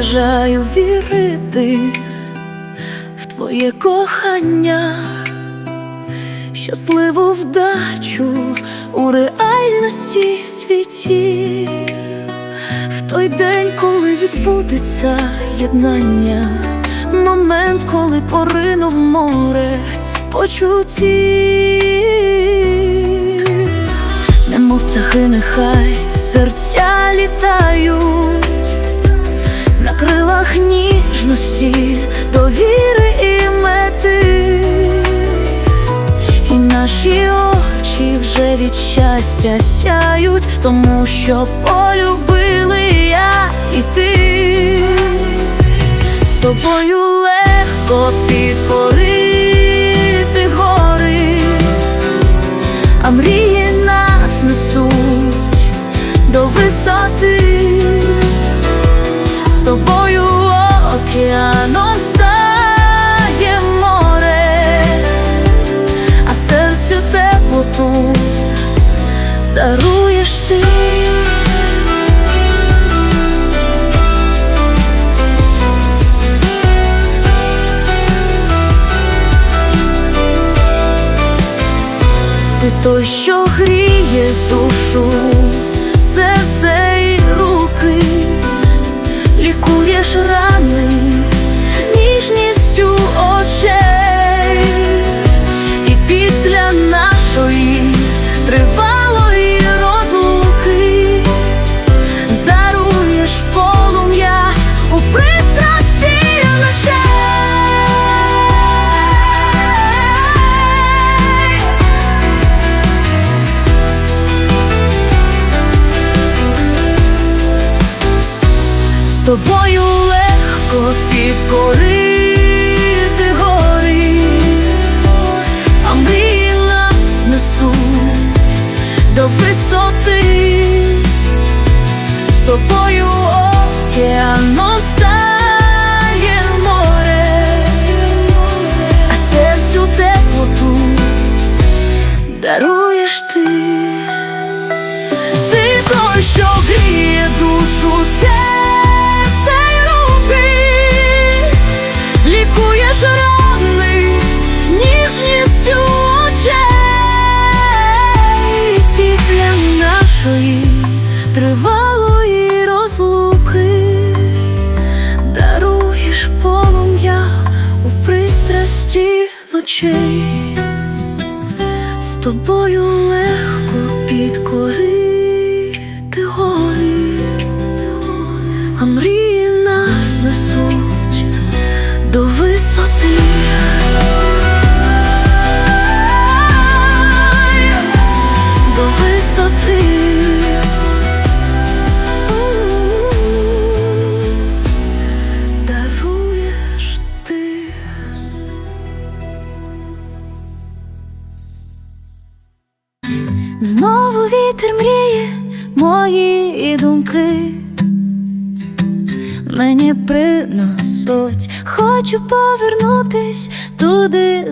бажаю вірити в твоє кохання, щасливу вдачу у реальності світі, в той день, коли відбудеться єднання, момент, коли поринув море почуттів, немов птахи, нехай щастя сяють, тому що полюбили я і ти, з тобою легко підкорити душу, серце і руки, лікуєш рани ночей. З тобою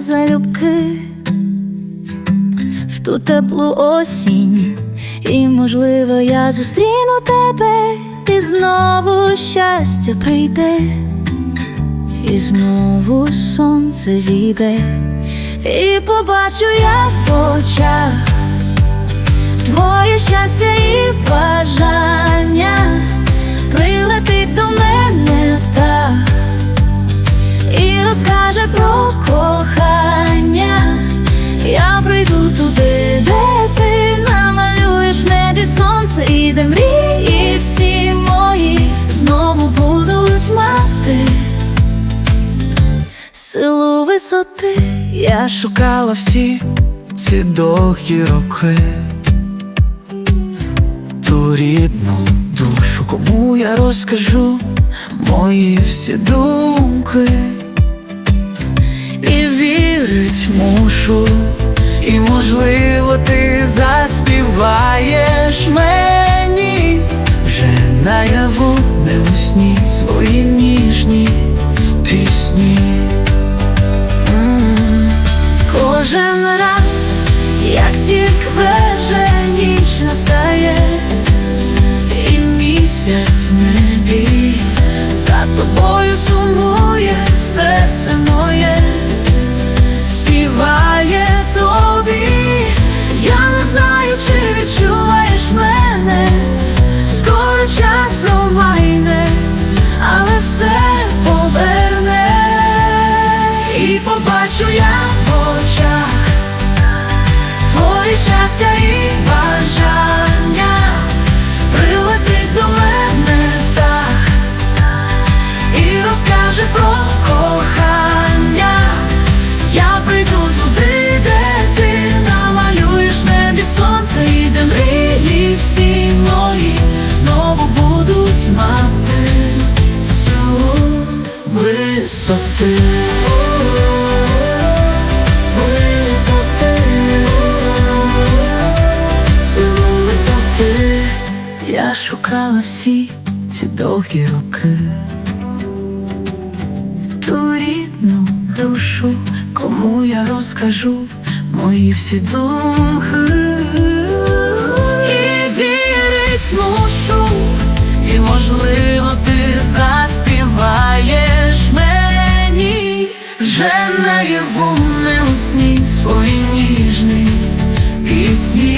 залюбки, в ту теплу осінь, і можливо я зустріну тебе, і знову щастя прийде, і знову сонце зійде, і побачу я в очах. Твоє щастя і бажання прилетить до мене птах і розкаже про кохання. Туди, де ти намалюєш в небі сонце, і де мрії всі мої знову будуть мати силу висоти. Я шукала всі ці довгі роки, ту рідну душу, кому я розкажу мої всі думки, і вірить мушу, і можливо ти заспіваєш мені висоти. Висоти. Силу висоти. Я шукала всі ці довгі роки ту рідну душу, кому я розкажу мої всі думки. Вже наяву не у сні свої ніжні пісні.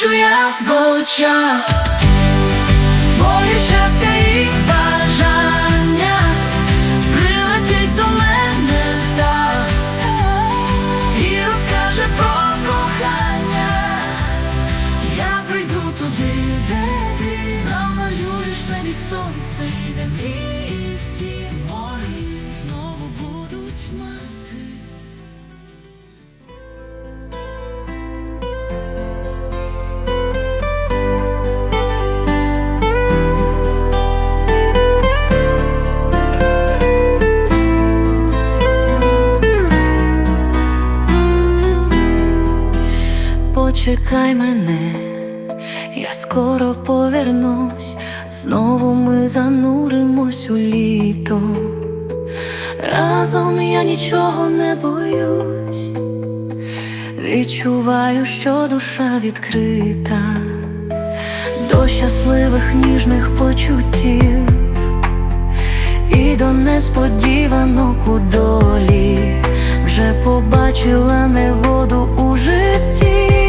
Побачу я в Почекай мене, я скоро повернусь, знову ми зануримось у літо. Разом я нічого не боюсь, відчуваю, що душа відкрита до щасливих ніжних почуттів і до несподіванок у долі. Вже побачила негоду у житті,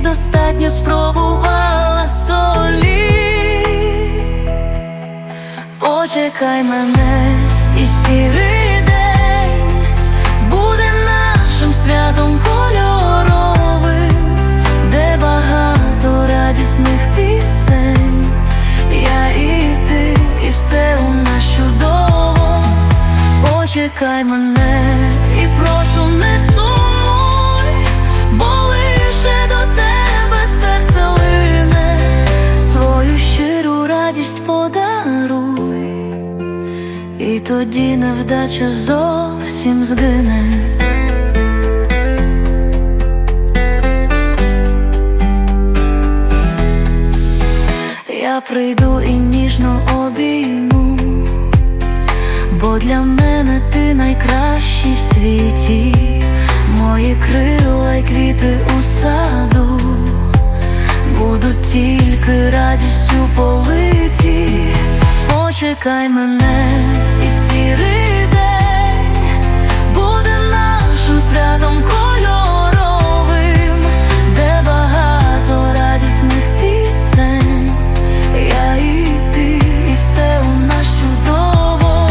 достатньо спробувала солі. Почекай мене, і сірий день буде нашим святом невдача зовсім згине. Я прийду і ніжно обійму, бо для мене ти найкращий в світі, мої крила й квіти у саду будуть тільки радістю политі. Почекай мене, і сірий день святом кольоровим, де багато радісних пісень. Я і ти, і все у чудово.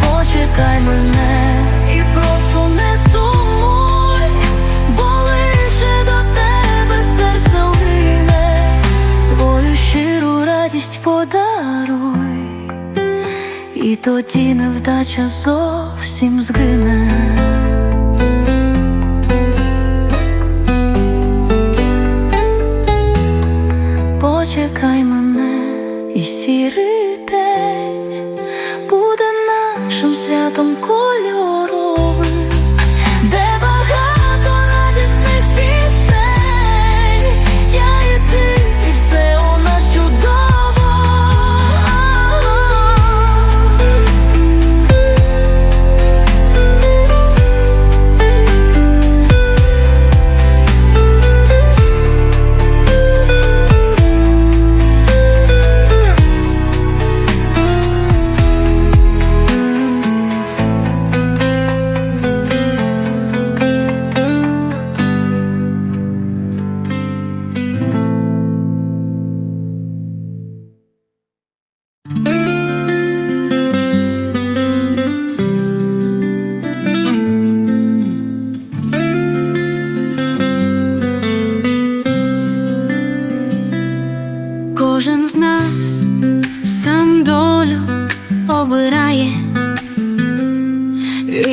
Почекай мене і прошу не сумуй, бо лише до тебе серце лине, свою щиру радість подаруй, і тоді невдача зовсім згине.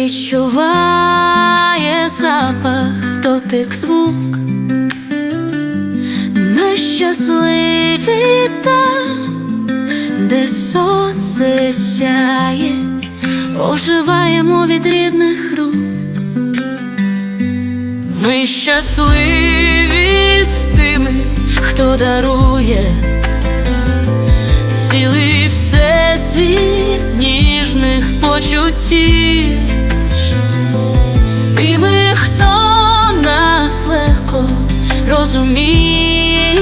відчуває запах, дотик звук, ми щасливі там, де сонце сяє, оживаємо від рідних рук, ми щасливі з тими, хто дарує цілий всесвіт ніжних почуттів тими, хто нас легко розуміє,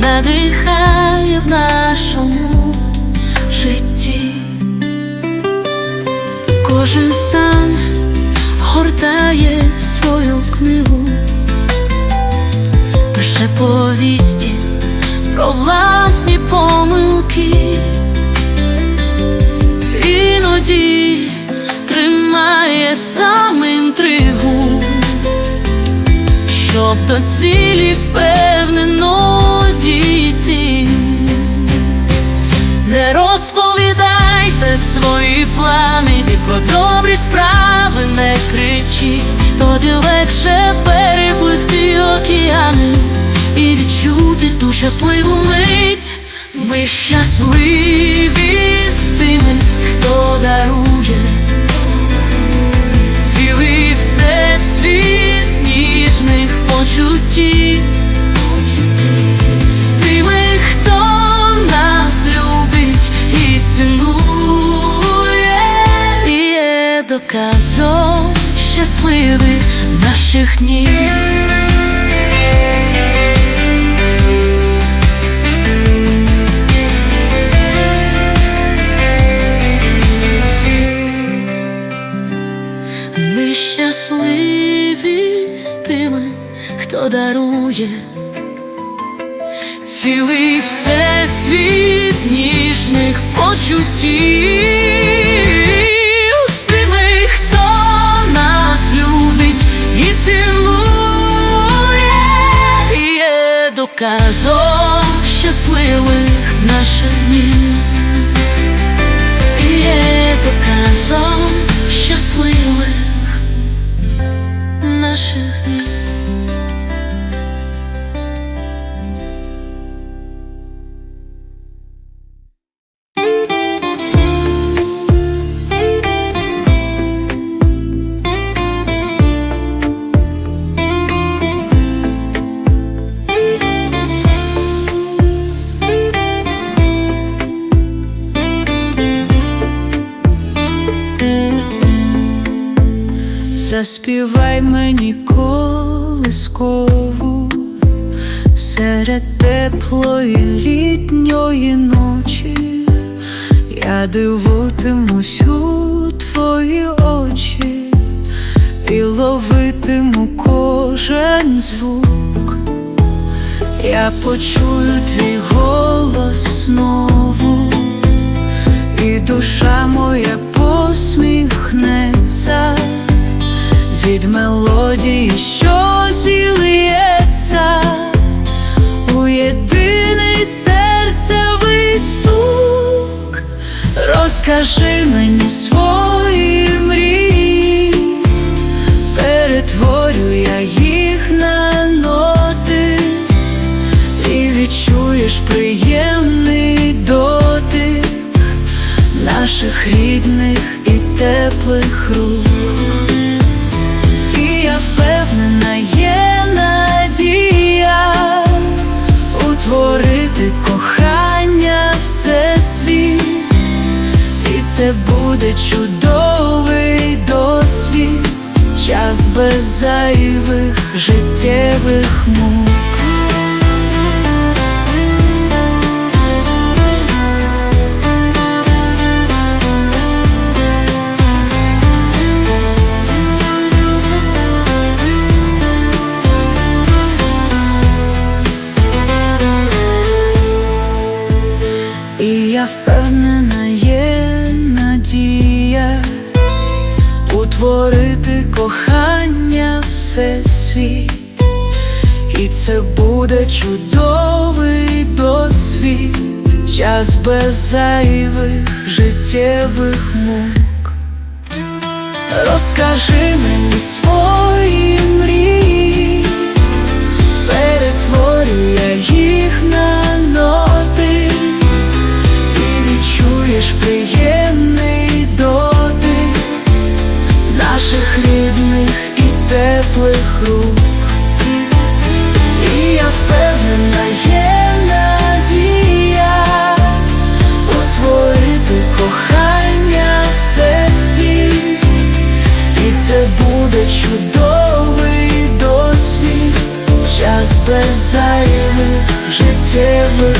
надихає в нашому житті. Кожен сам гортає свою книгу, пише повісті про власні помилки, іноді тримає сам інтригу, щоб до цілі впевнено дійти. Не розповідайте свої плани і про добрі справи не кричіть, тоді легше перепливти океани і відчути ту щасливу мить. Ми щасливі з тими, хто дарує всесвіт ніжних почуттів. З тими, хто нас наших днів. Хто дарує цілий всесвіт ніжних почуттів. З хто нас любить і цінує, і щасливих наших днів, Заспівай мені колискову серед теплої літньої ночі, я дивитимусь у твої очі і ловитиму кожен звук. Я почую твій голос знову, і душа моя посміхнеться мелодії, що зілється у єдиний серцевий стук. Розкажи мені свої мрії, перетворю я їх на ноти, і відчуєш приємний дотик наших рідних і теплих рук. Це буде чудовий досвід, час без зайвих життєвих мук. Це буде чудовий досвід, час без зайвих життєвих мук. Розкажи мені свої мрії, перетворю я їх на ноти, ти відчуєш приємний дотик наших рідних і теплих рук. чудовий досвід, час без зайвих життєвих